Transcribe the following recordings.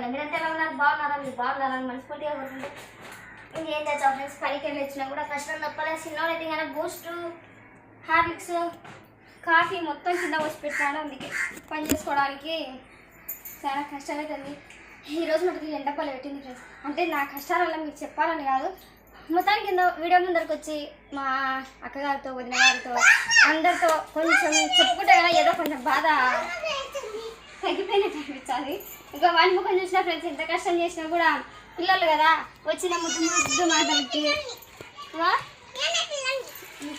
బాగున్నారండి మీరంతా ఎలా ఉన్నారు? బాగున్నారా? మీరు బాగున్నారా? అని మనస్ఫూర్తిగా కోరుకుంటే ఇంకేం చేస్తాం ఫ్రెండ్స్ పనికి వెళ్ళి వచ్చినా కూడా కష్టం తప్పలే. చిన్నోడైతే కానీ బూస్ట్ హార్లిక్స్ కాఫీ మొత్తం కింద పోసి పెట్టాను అందుకే పని చేసుకోవడానికి చాలా కష్టమవుతుంది ఈరోజు మటుకు ఎండపల్లి పెట్టింది ఫ్రెండ్స్ అంటే నా కష్టాలలో మీకు చెప్పాలని కాదు. మొత్తానికి కింద వీడియో ముందరికి వచ్చి మా అక్కగారితో వదిన గారితో అందరితో కొంచెం చెప్పుకుంటే కదా ఏదో కొంచెం బాధ తగ్గిపోయినట్టు అనిపించాలి ఇంకా వాడి ముఖం చూసిన ఫ్రెండ్స్ ఎంత కష్టం చేసినా కూడా పిల్లలు కదా వచ్చిన ముద్దు ముద్దు మాటలకి.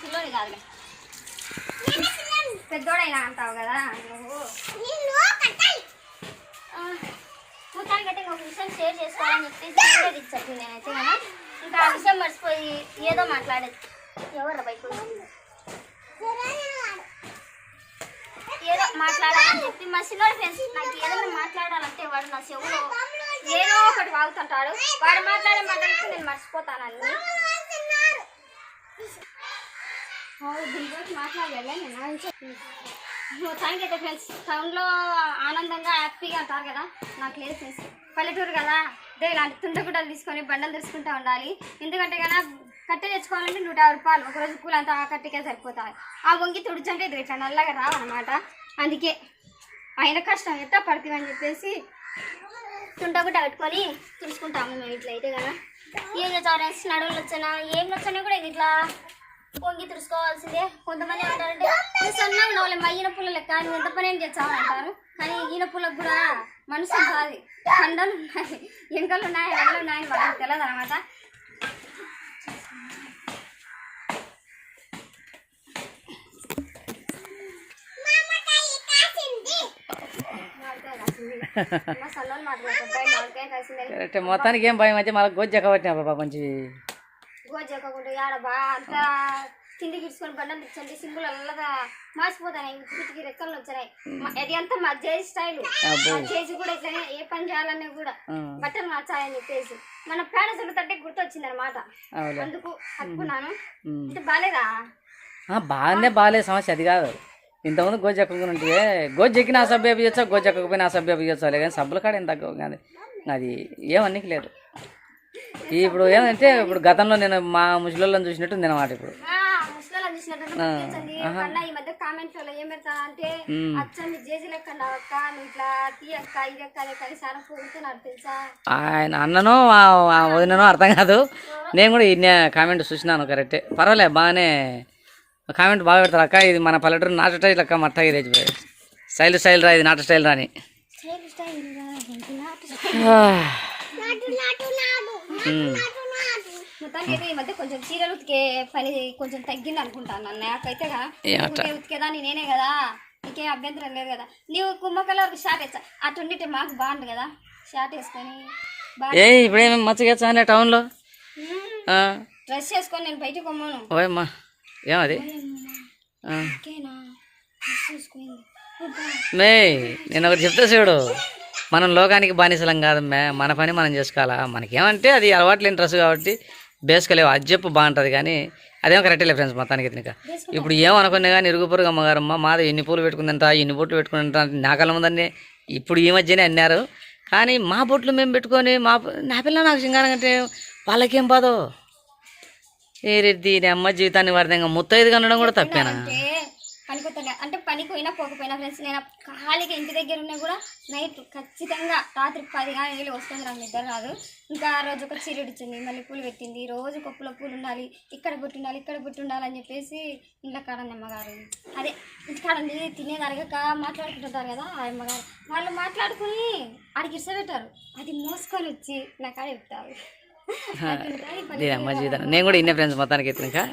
పిల్లలు కాదు పెద్దోడైనా అంటావు కదా నువ్వు. ఆ, మొత్తానికి అయితే ఒక విషయం షేర్ చేసుకోవాలని చెప్పేసి వీడియో నేనైతే కదా. ఇంకా ఆ విషయం మర్చిపోయి ఏదో మాట్లాడేది. ఎవరు బైక్ మాట్లాడాలని చెప్పి మా చిన్నోడి ఫ్రెండ్స్ నాకు ఏదైనా మాట్లాడాలంటే వాడు నా చెవులో ఏదో ఒకటి వాగుతుంటాడు. వాడు మాట్లాడే మాట్లాడితే నేను మర్చిపోతానని దీని గురించి మాట్లాడలే నేను? అయితే ఫ్రెండ్స్ టౌన్లో ఆనందంగా హ్యాపీగా అంటారు కదా? నాకు లేదు ఫ్రెండ్స్ పల్లెటూరు కదా? అదే ఇలాంటి తుండగుడ్డలు తీసుకొని బండలు తీసుకుంటూ ఉండాలి. ఎందుకంటే కదా కట్టె తెచ్చుకోవాలంటే నూట యాభై రూపాయలు. ఒక రోజు ఆ కట్టెకే సరిపోతాయి. ఆ వంగి తుడిచంటే ఇది ఇట్లా నల్లగా రావన్నమాట. అందుకే ఆయన కష్టం ఎంత పడుతుంది అని చెప్పేసి తుండగుడ్డ పెట్టుకొని తుడుచుకుంటాము మేము ఇట్లా అయితే కదా. ఏం చేస్తారు నడువులు వచ్చినా ఏం వచ్చినా కూడా ఇది ఇట్లా పొంగి తుడుచుకోవాల్సిందే. కొంతమంది ఏమంటారంటే సన్నగా ఉండవాలి మా ఈయన పుల్ల లెక్క నువ్వు ఎంత పని ఏం చేస్తావు అంటారు. కానీ ఈయన పుల్లకు కూడా మనసు కాదు. కండలు ఉన్నాయి ఎంకలు ఉన్నాయి ఎళ్ళు ఉన్నాయి వాళ్ళకి తెలియదు అనమాట కరెక్ట్. మొత్తానికి ఏం భయం అయితే మళ్ళీ గోజ్జ ఎక్కబట్టినా బాబా అంత బండం తెచ్చండి సింగులు అల్లగా రెక్కలు వచ్చాయి. మ- అది అంతా మా జేజ్ స్టైల్. చేసి కూడా ఇట్లనే ఏ పని చేయాలన్నా కూడా బట్టలు మార్చాలని చెప్పేసి. మన పేడ అనమాట అందుకు. అంటే బాగాలేదా బాగానే బాగాలేదు సమస్య అది కాదు. ఇంతకుముందు గోజ్జ ఎక్కుకుని ఉంటే గోజ్జ ఎక్కిన అసభ్య బియ్యొచ్చా గోజ్జ ఎక్కకపోయినా అసభ్య బియ్యొచ్చా కానీ సబ్బుల కాడ తగ్గవు కానీ అది ఏమన్నికి లేదు. ఇప్పుడు ఏమంటే ఇప్పుడు గతంలో నేను మా ముసలిళ్ళని చూసినట్టు ఉంది అన్నమాట ఇప్పుడు. ఈ మధ్య లో ఏం పెడతా అంటే జేజీ లెక్క అక్క నువ్వు ఇట్లా తెలుసా? ఆయన అన్ననో వదిననో అర్థం కాదు. నేను కూడా ఇన్ని కామెంట్ చూసినాను కరెక్టే పర్వాలే బాగానే కామెంట్ బాగా పెడతారు అక్క ఇది మన పల్లెటూరు నాట స్టైల్ అక్క మట్టగా ఇది స్టైల్ స్టైల్ రా ఇది నాట స్టైల్ రాని కొంచెం చీరలు ఉతికే పని కొంచెం తగ్గింది అనుకుంటాను నాకైతే కదా ఏమట? ఉతికే ఉతికేదాన్ని నేనే కదా. నీకేం అభ్యంతరం లేదు కదా. నీవు షార్ట్ వేస్తా. మాకు బాగుండు కదా. షార్ట్ వేసుకొని ఏ టౌన్లో? డ్రెస్ వేసుకొని నేను బయటకు ఓయమ్మా. ఏమది మే నేను ఒకటి చెప్తా చూడు. మనం లోకానికి బానిసలం కాదు మే. మన పని మనం చేసుకోవాలా? మనకేమంటే అది అలవాటు లేని డ్రెస్ కాబట్టి బేసుకోలేవు అది చెప్పు బాగుంటుంది కానీ అదేమో కరెక్టే లే ఫ్రెండ్స్ మొత్తానికి ఇంకా ఇప్పుడు ఏమనుకున్నా కానీ ఇరుగు పొరుగు అమ్మగారమ్మ మాది ఎన్ని పూలు పెట్టుకుందంట ఎన్ని బొట్లు పెట్టుకుందంట నా కళ్ళ ముందన్నీ ఇప్పుడు ఈ మధ్యనే అన్నారు. కానీ మా బొట్లు మేము పెట్టుకొని మా నా పిల్ల నాకు సింగారం అంటే వాళ్ళకేం బాధో? ఏ రెడ్డి నీ అమ్మ జీవితాన్ని వారిదంగా ముత్తైదు కనడం కూడా తప్పేనా? అంటే పనికొత్తా అంటే పనికి పోయినా పోకపోయినా ఫ్రెండ్స్ నేను ఖాళీగా ఇంటి దగ్గర ఉన్నా కూడా నైట్ ఖచ్చితంగా రాత్రి పది కానీ వస్తుంది నాకు నిద్ర రాదు. ఇంకా ఆ రోజు ఒక చీర ఇచ్చింది మళ్ళీ పూలు పెట్టింది. రోజు కొప్పులో పూలు ఉండాలి ఇక్కడ పెట్టి ఉండాలి ఇక్కడ పెట్టి ఉండాలి అని చెప్పేసి ఇంట్లో కాడండి అమ్మగారు. అదే ఇంటికాడండి తినేది అరగక మాట్లాడుకుంటుంటారు కదా ఆ అమ్మగారు. వాళ్ళు మాట్లాడుకుని ఆడికి ఇష్టపెట్టారు అది మోసుకొని వచ్చి నా కాడ చెప్తారు. దీని అమ్మ జీవితం నేను కూడా ఇన్నే ఫ్రెండ్స్ మొత్తానికి ఇంకా.